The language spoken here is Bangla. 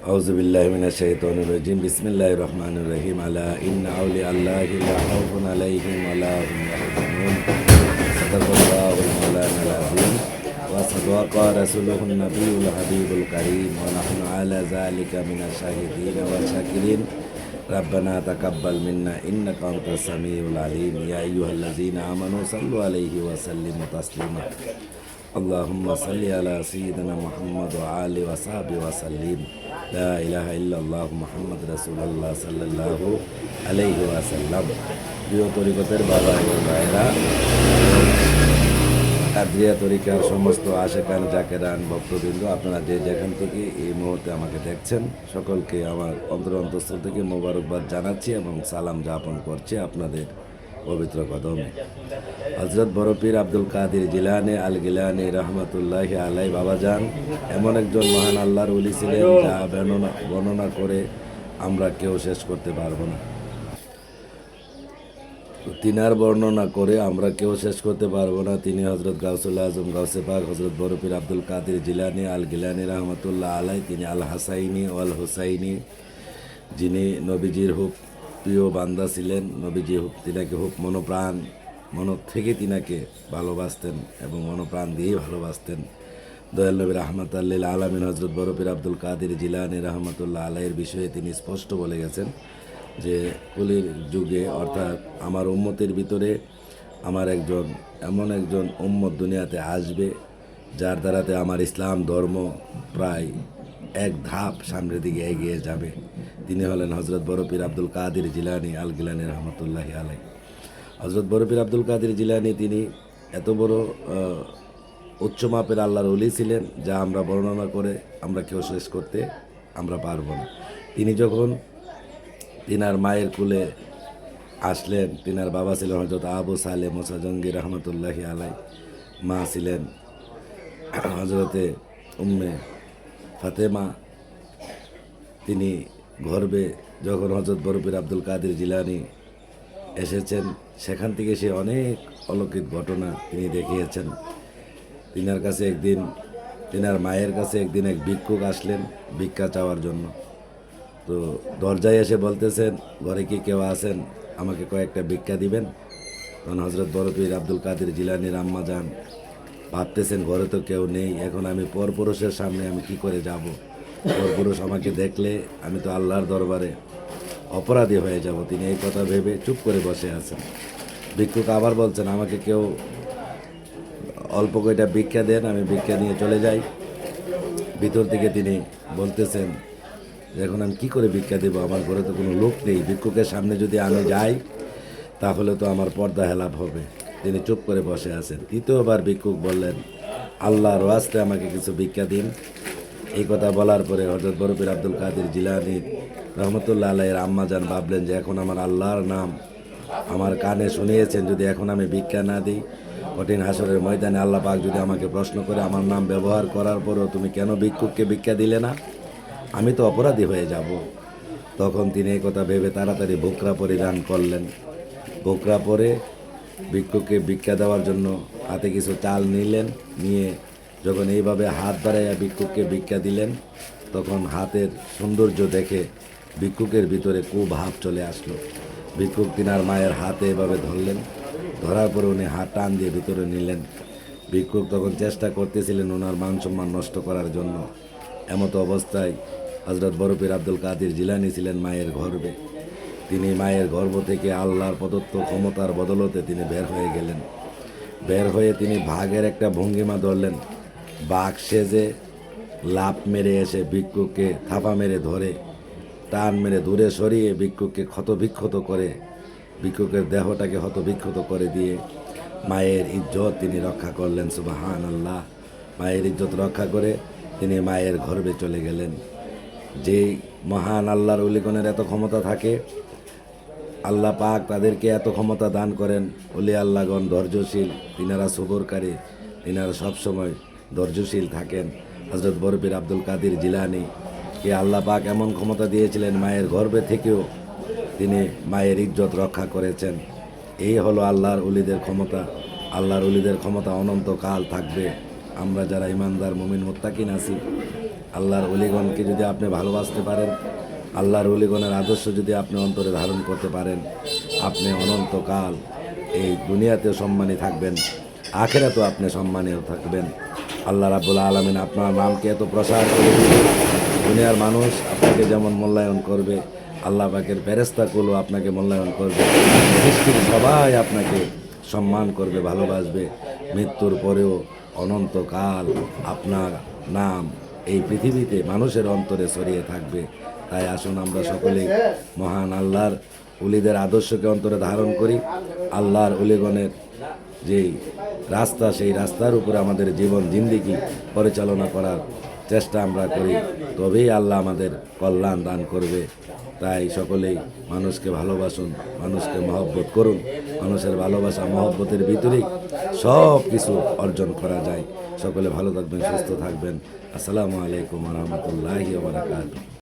أعوذ بالله من الشيطان الرجيم. بسم الله الرحمن الرحيم. على إن أولياء الله لا خوف عليهم ولا هم يحزنون. صدق الله المولانا العظيم. وصدق رسوله النبي الحبيب الكريم. ونحن على ذلك من الشاهدين والشاكرين. ربنا تقبل منا إنك أنت السميع العليم. يا أيها الذين آمنوا صلوا عليه وسلموا تسليما. اللهم صل على سيدنا محمد وعلى وصحبه وسلم. লা ইলাহা ইল্লাল্লাহ মুহাম্মদ রাসূলুল্লাহ সাল্লাল্লাহু আলাইহি ওয়াসাল্লাম প্রিয় তরিকতের বাবা এবং ভাইরা কাদরিয়া তরিকার সমস্ত আশেকান, জাকেরান, ভক্তবৃন্দ, আপনারা যে যেখান থেকে এই মুহূর্তে আমাকে দেখছেন, সকলকে আমার অন্তর অন্তঃস্থল থেকে মোবারকবাদ জানাচ্ছি এবং সালাম যাপন করছি আপনাদের পবিত্র কদমে। হজরত বরফির আব্দুল কাদির জিলানে আল গিলানি রহমতুল্লাহ আলাই বাবাজান এমন একজন মহান আল্লাহর উলি ছিলেন যা বর্ণনা করে আমরা কেউ শেষ করতে পারব না। তিনার বর্ণনা করে আমরা কেউ শেষ করতে পারব না। তিনি হজরত গাউসুল্লাহ আজম, গাউসে পাক হজরত বরফির আব্দুল কাদির জিলানি আল গিলানি রহমতুল্লাহ আলাই তিনি আল হাসাইনি আল হুসাইনি, যিনি নবীজির হুপ প্রিয় বান্দা ছিলেন, নবীজি তিনাকে হুপ মনোপ্রাণ মন থেকে তিনাকে ভালোবাসতেন এবং মনোপ্রাণ দিয়ে ভালোবাসতেন। দয়াল নবী রহমত আল্লিল আলমিন হজরত বরফির আব্দুল কাদির জিলানি রহমতুল্লাহ আলাইয়ের বিষয়ে তিনি স্পষ্ট বলে গেছেন যে, কলির যুগে অর্থাৎ আমার উম্মতের ভিতরে আমার একজন, এমন একজন উম্মত দুনিয়াতে আসবে যার দ্বারাতে আমার ইসলাম ধর্ম প্রায় এক ধাপ সামনের দিকে এগিয়ে যাবে। তিনি হলেন হজরত বরফির আব্দুল কাদির জিলানি আল গিলানি রহমতুল্লাহ আলাই হজরত বরফির আব্দুল কাদির জিলানি তিনি এত বড় উচ্চ মাপের আল্লাহর অলি ছিলেন, যা আমরা বর্ণনা করে আমরা কেউ শেষ করতে আমরা পারব না। তিনি যখন তিনার মায়ের কুলে আসলেন, তিনার বাবা ছিলেন হজরত আবু সালে মোসা জঙ্গি রহমতুল্লাহ আলাই মা ছিলেন হজরতে উম্মে ফাতেমা, তিনি গর্বে যখন হজরত বরফির আব্দুল কাদের জিলানি এসেছেন, সেখান থেকে সে অনেক অলৌকিক ঘটনা তিনি দেখিয়েছেন। তিনার কাছে একদিন, তিনার মায়ের কাছে একদিন এক ভিক্ষুক আসলেন ভিক্ষা চাওয়ার জন্য। তো দরজায় এসে বলতেছেন, ঘরে কি কেউ আছেন? আমাকে কয়েকটা ভিক্ষা দিবেন? তখন হজরত বরফির আব্দুল কাদের জিলানির আম্মা যান। ভাবতেছেন, ঘরে তো কেউ নেই। এখন আমি পরপুরুষের সামনে আমি কি করে যাব? পরপুরুষ আমাকে দেখলে আমি তো আল্লাহর দরবারে অপরাধী হয়ে যাব। তিনি এই কথা ভেবে চুপ করে বসে আছেন। ভিক্ষুক আবার বলছেন, আমাকে কেউ অল্প কয়টা ভিক্ষা দেন, আমি ভিক্ষা নিয়ে চলে যাই। ভিতর থেকে তিনি বলতেছেন, এখন আমি কী করে ভিক্ষা দেবো? আমার ঘরে তো কোনো লোক নেই। ভিক্ষুকের সামনে যদি আমি যাই, তাহলে তো আমার পর্দা হেলাপ হবে। তিনি চুপ করে বসে আছেন। তৃতীয়বার ভিক্ষুক বললেন আল্লাহর ওয়াস্তে আমাকে কিছু ভিক্ষা দিন। এই কথা বলার পরে হজরত বরফির আব্দুল কাদের জিলানি রহমতুল্লাহ আল্লাহের আম্মা যান ভাবলেন যে, এখন আমার আল্লাহর নাম আমার কানে শুনিয়েছেন, যদি এখন আমি ভিক্ষা না দিই, কঠিন হাসরের ময়দানে আল্লাহ পাক যদি আমাকে প্রশ্ন করে আমার নাম ব্যবহার করার পরও তুমি কেন ভিক্ষুককে ভিক্ষা দিলে না? আমি তো অপরাধী হয়ে যাব। তখন তিনি কথা ভেবে তাড়াতাড়ি বোকরা পরিধান করলেন। বোকরা পরে ভিক্ষুককে ভিক্ষা দেওয়ার জন্য হাতে কিছু চাল নিলেন, নিয়ে যখন এইভাবে হাত বাড়াইয়া ভিক্ষুককে ভিক্ষা দিলেন, তখন হাতের সৌন্দর্য দেখে ভিক্ষুকের ভিতরে কুভাব চলে আসলো। ভিক্ষুক তিনার মায়ের হাতে এভাবে ধরলেন, ধরার পরে উনি হাত টান দিয়ে ভিতরে নিলেন। ভিক্ষুক তখন চেষ্টা করতেছিলেন ওনার মান সম্মান নষ্ট করার জন্য। এমতো অবস্থায় হজরত বরফির আব্দুল কাদির জিলানি ছিলেন মায়ের গর্বে। তিনি মায়ের গর্ভ থেকে আল্লাহর প্রদত্ত ক্ষমতার বদলতে তিনি বের হয়ে গেলেন। বের হয়ে তিনি ভাগের একটা ভঙ্গিমা ধরলেন। বাঘ সেজে লাভ মেরে এসে ভিক্ষুককে থাপা মেরে ধরে, টান মেরে দূরে সরিয়ে ভিক্ষুককে ক্ষতবিক্ষত করে, ভিক্ষুকের দেহটাকে হতবিক্ষত করে দিয়ে মায়ের ইজ্জত তিনি রক্ষা করলেন সুবাহান আল্লাহ মায়ের ইজ্জত রক্ষা করে তিনি মায়ের গর্ভে চলে গেলেন। যেই মহান আল্লাহর উলিগণের এত ক্ষমতা থাকে আল্লাহ পাক তাদেরকে এত ক্ষমতা দান করেন। অলি আল্লাহগণ ধৈর্যশীল তিনারা সবরকারী তিনারা সবসময় ধৈর্যশীল থাকেন। হজরত বরফির আব্দুল কাদির জিলানি, কে আল্লাহ পাক এমন ক্ষমতা দিয়েছিলেন মায়ের গর্ভে থেকেও তিনি মায়ের ইজ্জত রক্ষা করেছেন। এই হলো আল্লাহর উলিদের ক্ষমতা। আল্লাহর উলিদের ক্ষমতা অনন্তকাল থাকবে। আমরা যারা ইমানদার, মুমিন, মোত্তাকিন আছি, আল্লাহর অলিগণকে যদি আপনি ভালোবাসতে পারেন আল্লাহর অলিগণের আদর্শ যদি আপনি অন্তরে ধারণ করতে পারেন, আপনি অনন্তকাল এই দুনিয়াতে সম্মানী থাকবেন, আখেরাতেও আপনি সম্মানীয় থাকবেন। আল্লাহ রাবুল আলমিন আপনার নামকে এত প্রসার করে দুনিয়ার মানুষ আপনাকে যেমন মূল্যায়ন করবে, আল্লাহ পাকের ফেরেস্তাগুলো আপনাকে মূল্যায়ন করবে। সৃষ্টির সবাই আপনাকে সম্মান করবে, ভালোবাসবে। মৃত্যুর পরেও অনন্তকাল আপনার নাম এই পৃথিবীতে মানুষের অন্তরে ছড়িয়ে থাকবে। তাই আসুন আমরা সকলেই মহান আল্লাহর উলিদের আদর্শকে অন্তরে ধারণ করি। আল্লাহর উলিগণের যেই রাস্তা সেই রাস্তার উপরে আমাদের জীবন জিন্দিগি পরিচালনা করার চেষ্টা আমরা করি। তবেই আল্লাহ আমাদের কল্যাণ দান করবে। তাই সকলেই মানুষকে ভালোবাসুন মানুষকে মহব্বত করুন। মানুষের ভালোবাসা মহব্বতের ভিতরেই সব কিছু অর্জন করা যায়। সকলে ভালো থাকবেন সুস্থ থাকবেন। আসসালামু আলাইকুম রহমতুল্লাহি বারাকাতুহু।